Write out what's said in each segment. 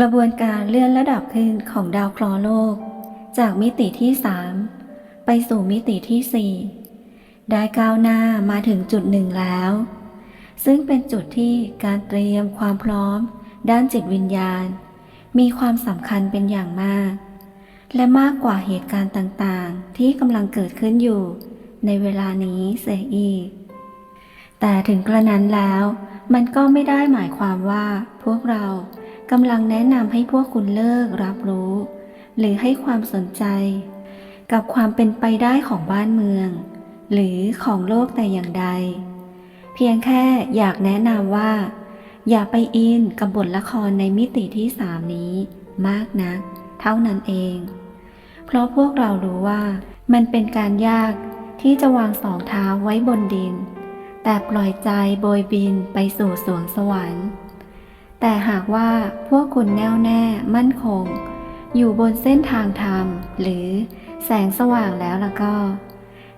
กระบวนการเลื่อนระดับขึ้นของดาวเคราะห์โลก จากมิติที่ 3 ไปสู่มิติที่ 4 ได้ก้าวหน้ามาถึงจุดหนึ่งแล้ว ซึ่งเป็นจุดที่การเตรียมความพร้อม ด้านจิตวิญญาณ มีความสำคัญเป็นอย่างมาก และมากกว่าเหตุการณ์ต่างๆ ที่กำลังเกิดขึ้นอยู่ ในเวลานี้เสียอีก แต่ถึงกระนั้นแล้ว มันก็ไม่ได้หมายความว่าพวกเรา กำลังแนะนำให้พวกคุณเลิกรับรู้ หรือให้ความสนใจ กับความเป็นไปได้ของบ้านเมือง หรือของโลกแต่อย่างใด เพียงแค่อยากแนะนำว่า อย่าไปอินกับบทละครในมิติที่สามนี้ มากนัก เท่านั้นเอง เพราะพวกเรารู้ว่ามันเป็นการยากที่จะวางสองเท้าไว้บนดิน แต่ปล่อยใจโบยบินไปสู่สวงสวรรค์ แต่หากว่าพวกคุณแน่วแน่มั่นคง อยู่บนเส้นทางธรรม หรือแสงสว่างแล้วล่ะก็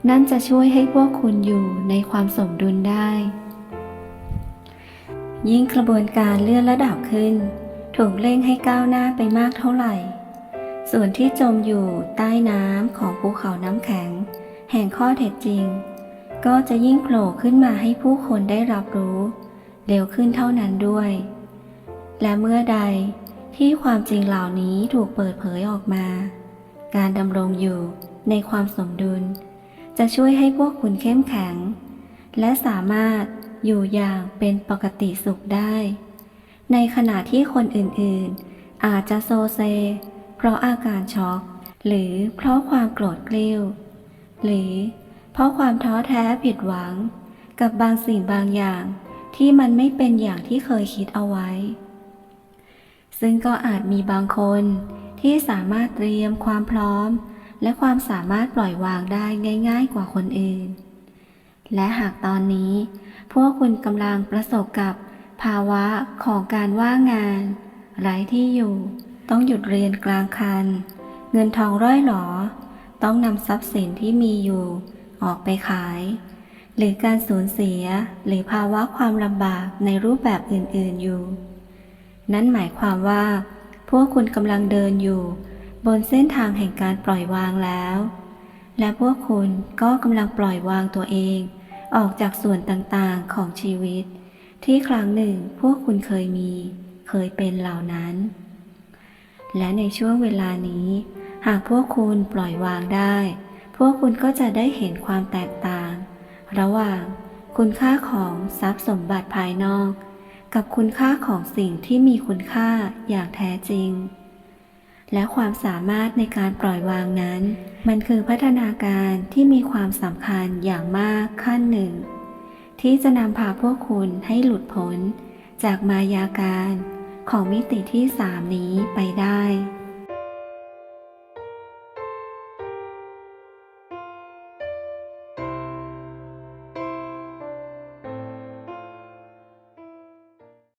นั่นจะช่วยให้พวกคุณอยู่ในความสมดุลได้ ยิ่งกระบวนการเลื่อนระดับขึ้น ถูกเร่งให้ก้าวหน้าไปมากเท่าไหร่ ส่วนที่จมอยู่ใต้น้ำของภูเขาน้ำแข็ง แห่งข้อเท็จจริง ก็จะยิ่งโผล่ขึ้นมาให้ผู้คนได้รับรู้ เร็วขึ้นเท่านั้นด้วย และเมื่อใดที่ความจริงเหล่านี้ถูกเปิดเผยออกมา การดำรงอยู่ในความสมดุล จะช่วยให้พวกคุณเข้มแข็ง และสามารถอยู่อย่างเป็นปกติสุขได้ ในขณะที่คนอื่นๆ อาจจะโซเซ เพราะอาการช็อก หรือเพราะความโกรธเกลิ้ว หรือเพราะความท้อแท้ผิดหวัง กับบางสิ่งบางอย่างที่มันไม่เป็นอย่างที่เคยคิดเอาไว้ ซึ่งก็อาจมีบางคนที่สามารถเตรียมความพร้อม และความสามารถปล่อยวางได้ง่าย ๆ กว่าคนอื่น และหากตอนนี้ พวกคุณกำลังประสบกับภาวะของการว่างงาน ไร้ที่อยู่ ต้องหยุดเรียนกลางคัน เงินทองร่อยหรอต้องนำทรัพย์สินที่มีอยู่ ออกไปขาย หรือการสูญเสียหรือภาวะความลำบากในรูปแบบอื่นๆอยู่ นั่นหมายความว่า พวกคุณกำลังเดินอยู่ บนเส้นทางแห่งการปล่อยวางแล้ว และพวกคุณก็กำลังปล่อยวางตัวเอง ออกจากส่วนต่างๆของชีวิต ที่ครั้งหนึ่งพวกคุณเคยมี เคยเป็นเหล่านั้น และในช่วงเวลานี้ หากพวกคุณปล่อยวางได้ พวกคุณก็จะได้เห็นความแตกต่าง ระหว่างคุณค่าของทรัพย์สมบัติภายนอก กับคุณค่าของสิ่งที่มีคุณค่าอย่างแท้จริง และความสามารถในการปล่อยวางนั้น มันคือพัฒนาการที่มีความสำคัญอย่างมากขั้นหนึ่ง ที่จะนำพาพวกคุณให้หลุดพ้น จากมายาการของมิติที่สามนี้ไปได้